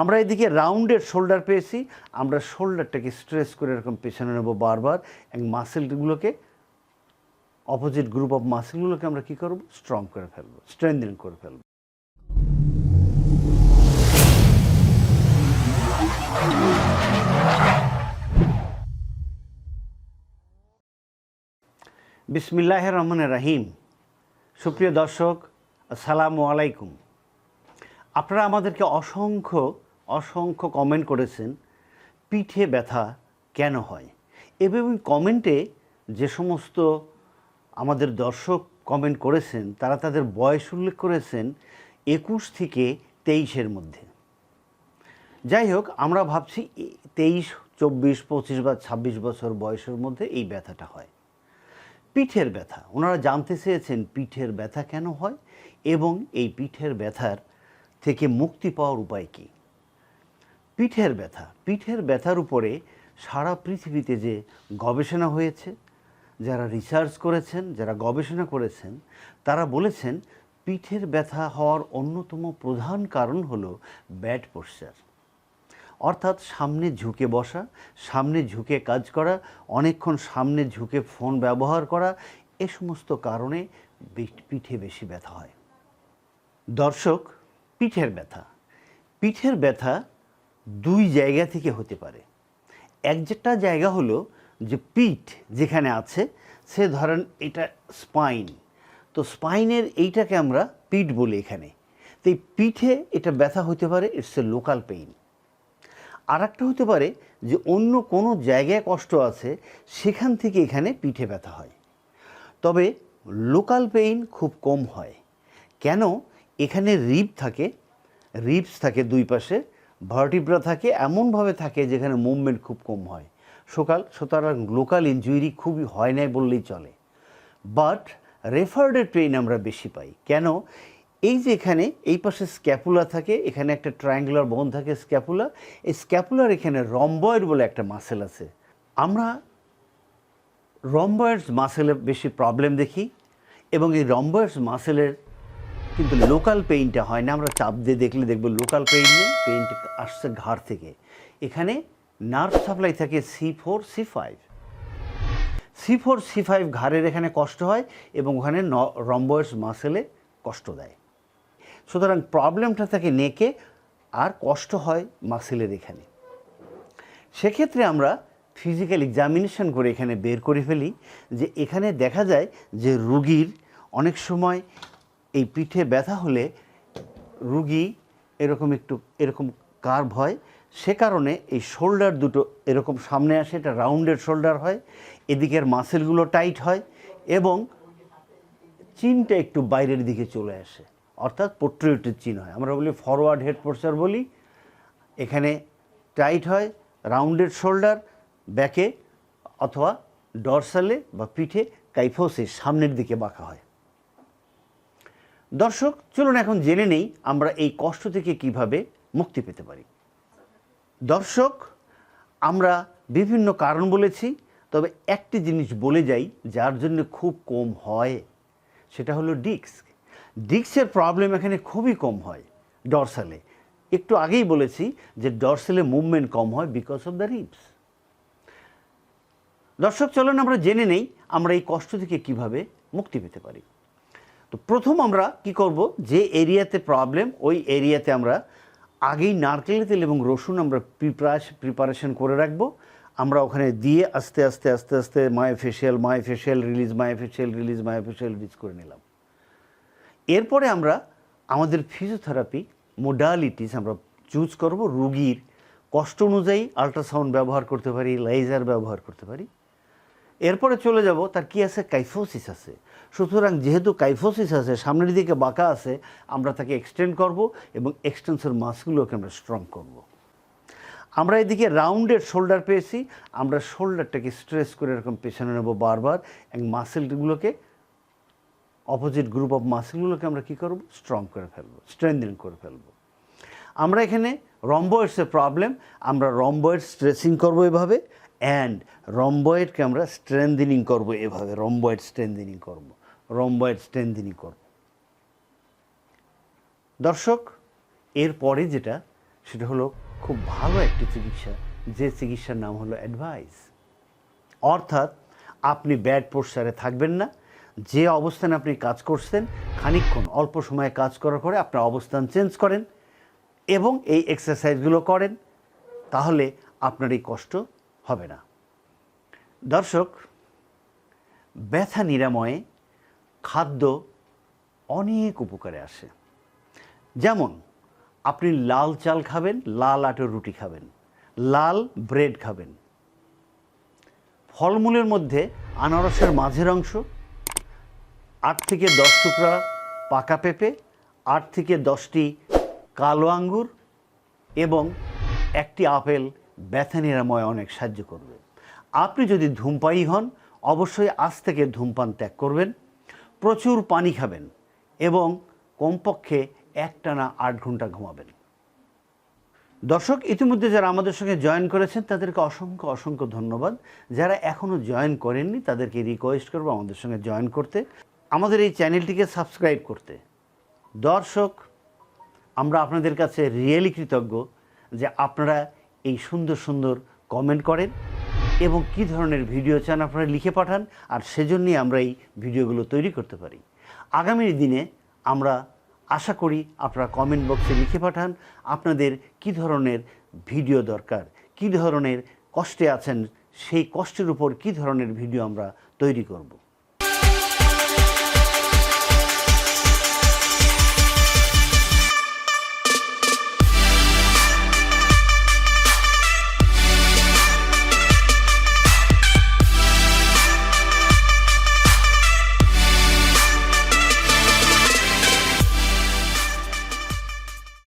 আমরা এদিকে রাউন্ডের শোল্ডার পেয়েছি, আমরা শোল্ডারটাকে স্ট্রেস করে এরকম পেছনে নেব বারবার, এবং মাসেলগুলোকে, অপোজিট গ্রুপ অফ মাসেলগুলোকে আমরা কী করব? স্ট্রং করে ফেলব স্ট্রেংথেন করে ফেলব। বিসমিল্লাহ রহমান রাহিম। সুপ্রিয় দর্শক, আসসালামু আলাইকুম। আপনারা আমাদেরকে অসংখ্য অসংখ্য কমেন্ট করেছেন, পিঠে ব্যথা কেন হয়? এবং কমেন্টে যে সমস্ত আমাদের দর্শক কমেন্ট করেছেন, তারা তাদের বয়স উল্লেখ করেছেন একুশ থেকে তেইশের মধ্যে। যাই হোক, আমরা ভাবছি তেইশ, চব্বিশ, পঁচিশ বা ছাব্বিশ বছর বয়সের মধ্যে এই ব্যথাটা হয়। পিঠের ব্যথা, ওনারা জানতে চেয়েছেন পিঠের ব্যথা কেন হয় এবং এই পিঠের ব্যথার থেকে মুক্তি পাওয়ার উপায় কী? পিঠের ব্যথা, পিঠের ব্যথার উপরে সারা পৃথিবীতে যে গবেষণা হয়েছে, যারা রিসার্চ করেছেন, যারা গবেষণা করেছেন, তারা বলেছেন পিঠের ব্যথা হওয়ার অন্যতম প্রধান কারণ হলো ব্যাড পোশ্চার অর্থাৎ সামনে ঝুঁকে বসা, সামনে ঝুঁকে কাজ করা, অনেকক্ষণ সামনে ঝুঁকে ফোন ব্যবহার করা, এ সমস্ত কারণে পিঠে বেশি ব্যথা হয়। দর্শক, পিঠের ব্যথা। পিঠের ব্যথা দুই জায়গা থেকে হতে পারে। একটা জায়গা হলো যে পিঠ যেখানে আছে, সে ধরেন এটা স্পাইন। তো স্পাইনের এইটাকে আমরা পিঠ বলি এখানে। তো এই পিঠে এটা ব্যথা হতে পারে ইটস এ লোকাল পেইন আর একটা হতে পারে যে অন্য কোনো জায়গায় কষ্ট আছে, সেখান থেকে এখানে পিঠে ব্যথা হয়। তবে লোকাল পেইন খুব কম হয়। কেন? এখানে রিব থাকে রিবস থাকে দুই পাশে ভার্টিব্রা থাকে, এমনভাবে থাকে যেখানে মুভমেন্ট খুব কম হয়। সকাল, সুতরাং লোকাল ইনজুরি খুবই হয় নাই বললেই চলে। বাট রেফার্ডেড পেইন আমরা বেশি পাই। কেন? এই যে এখানে এই পাশে স্ক্যাপুলা থাকে, এখানে একটা ট্রায়াঙ্গুলার বোন থাকে স্ক্যাপুলা এই স্ক্যাপুলার এখানে রম্বয়েড বলে একটা মাসেল আছে। আমরা রম্বয়েডস মাসেলে বেশি প্রবলেম দেখি এবং এই রম্বয়েডস মাসেলের কিন্তু লোকাল পেইনটা হয় না। আমরা চাপ দিয়ে দেখলে দেখব লোকাল পেইন নেই পেইনটা আসছে ঘাড় থেকে। এখানে নার্ভ সাপ্লাই থাকে C four C five C four C five ঘাড়ের এখানে কষ্ট হয় এবং ওখানে রম্বয়েডস মাসেলে কষ্ট দেয়। সুতরাং প্রবলেমটা থাকে নেকে আর কষ্ট হয় মাসেলের এখানে। সেক্ষেত্রে আমরা ফিজিক্যাল এক্সামিনেশন করে এখানে বের করে ফেলি যে এখানে দেখা যায় যে রুগীর অনেক সময় এই পিঠে ব্যথা হলে রুগী এরকম একটু, এরকম কার্ভ হয়। সে কারণে এই শোল্ডার দুটো এরকম সামনে আসে, এটা রাউন্ডেড শোল্ডার হয়, এদিকের মাসেলগুলো টাইট হয় এবং চিনটা একটু বাইরের দিকে চলে আসে, অর্থাৎ পোট্রিয়েটের চিন হয়। আমরা বলি ফরওয়ার্ড হেড পোস্টার বলি। এখানে টাইট হয় রাউন্ডেড শোল্ডার, ব্যাকে অথবা ডরসালে বা পিঠে কাইফোসে সামনের দিকে বাঁকা হয়। দর্শক, চলুন এখন জেনে নেই আমরা এই কষ্ট থেকে কীভাবে মুক্তি পেতে পারি। দর্শক, আমরা বিভিন্ন কারণ বলেছি, তবে একটি জিনিস বলে যাই, যার জন্য খুব কম হয়, সেটা হলো ডিস্ক। ডিস্কের প্রবলেম এখানে খুবই কম হয়, ডরসালে। একটু আগেই বলেছি যে ডরসালে মুভমেন্ট কম হয় বিকজ অফ দ্য রিপস দর্শক, চলুন আমরা জেনে নেই আমরা এই কষ্ট থেকে কীভাবে মুক্তি পেতে পারি। তো প্রথম আমরা কি করব? যে এরিয়াতে প্রবলেম ওই এরিয়াতে আমরা আগেই নারকেলের তেল এবং রসুন আমরা প্রিপারেশন করে রাখব। আমরা ওখানে দিয়ে আস্তে আস্তে আস্তে আস্তে myofascial myofascial release myofascial release myofascial release করে নিলাম। এরপরে আমরা আমাদের ফিজিওথেরাপি মোডালিটিস আমরা চুজ করব। রুগীর কষ্ট অনুযায়ী আল্ট্রাসাউন্ড ব্যবহার করতে পারি লেজার ব্যবহার করতে পারি। এরপরে চলে যাব, তার কি আছে? কাইফোসিস আছে। সুতরাং যেহেতু কাইফোসিস আছে, সামনের দিকে বাঁকা আছে, আমরা তাকে এক্সটেন্ড করব এবং এক্সটেন্সর মাসগুলোকে আমরা স্ট্রং করব। আমরা এদিকে রাউন্ডেড শোল্ডার পেয়েছি, আমরা শোল্ডারটাকে স্ট্রেস করে এরকম পেছনে নেব বারবার, এবং মাসেলগুলোকে অপোজিট গ্রুপ অফ মাসেলগুলোকে আমরা কী করব? স্ট্রং করে ফেলব স্ট্রেংথেন করে ফেলব। আমরা এখানে রম্বয়েডসের প্রবলেম আমরা রম্বয়েড স্ট্রেচিং করব এভাবে অ্যান্ড রম্বয়েডকে আমরা স্ট্রেংথেনিং করব এভাবে রম্বয়েড স্ট্রেংথেনিং করব রম্বয়েড স্ট্রেংথেনিং করব। দর্শক এরপরে যেটা, সেটা হলো খুব ভালো একটি চিকিৎসা, যে চিকিৎসার নাম হলো অ্যাডভাইস অর্থাৎ আপনি ব্যাড পোস্টারে থাকবেন না, যে অবস্থানে আপনি কাজ করছেন, খানিকক্ষণ অল্প সময়ে কাজ করার পরে আপনার অবস্থান চেঞ্জ করেন এবং এই এক্সারসাইজগুলো করেন, তাহলে আপনার এই কষ্ট হবে না। দর্শক, ব্যথা নিরাময়ে খাদ্য অনেক উপকারে আসে। যেমন, আপনি লাল চাল খাবেন, লাল আটোর রুটি খাবেন, লাল ব্রেড খাবেন। ফলমূলের মধ্যে আনারসের মাঝের অংশ, আট থেকে দশ টুকরা পাকা পেঁপে, আট থেকে দশটি কালো আঙ্গুর এবং একটি আপেল ব্যথা নিরাময় অনেক সাহায্য করবে। আপনি যদি ধূমপায়ী হন, অবশ্যই আজ থেকে ধূমপান ত্যাগ করবেন, প্রচুর পানি খাবেন এবং কমপক্ষে একটানা আট ঘণ্টা ঘুমাবেন। দর্শক, ইতিমধ্যে যারা আমাদের সঙ্গে জয়েন করেছেন, তাদেরকে অসংখ্য অসংখ্য ধন্যবাদ। যারা এখনও জয়েন করেননি, তাদেরকে রিকোয়েস্ট করব আমাদের সঙ্গে জয়েন করতে। আমাদের এই চ্যানেলটিকে সাবস্ক্রাইব করতে। দর্শক, আমরা আপনাদের কাছে রিয়েলি কৃতজ্ঞ যে আপনারা এই সুন্দর সুন্দর কমেন্ট করেন এবং কী ধরনের ভিডিও চান আপনারা লিখে পাঠান, আর সেজন্যই আমরা এই ভিডিওগুলো তৈরি করতে পারি। আগামী দিনে আমরা আশা করি আপনারা কমেন্ট বক্সে লিখে পাঠান, আপনাদের কী ধরনের ভিডিও দরকার, কী ধরনের কষ্টে আছেন, সেই কষ্টের উপর কী ধরনের ভিডিও আমরা তৈরি করব।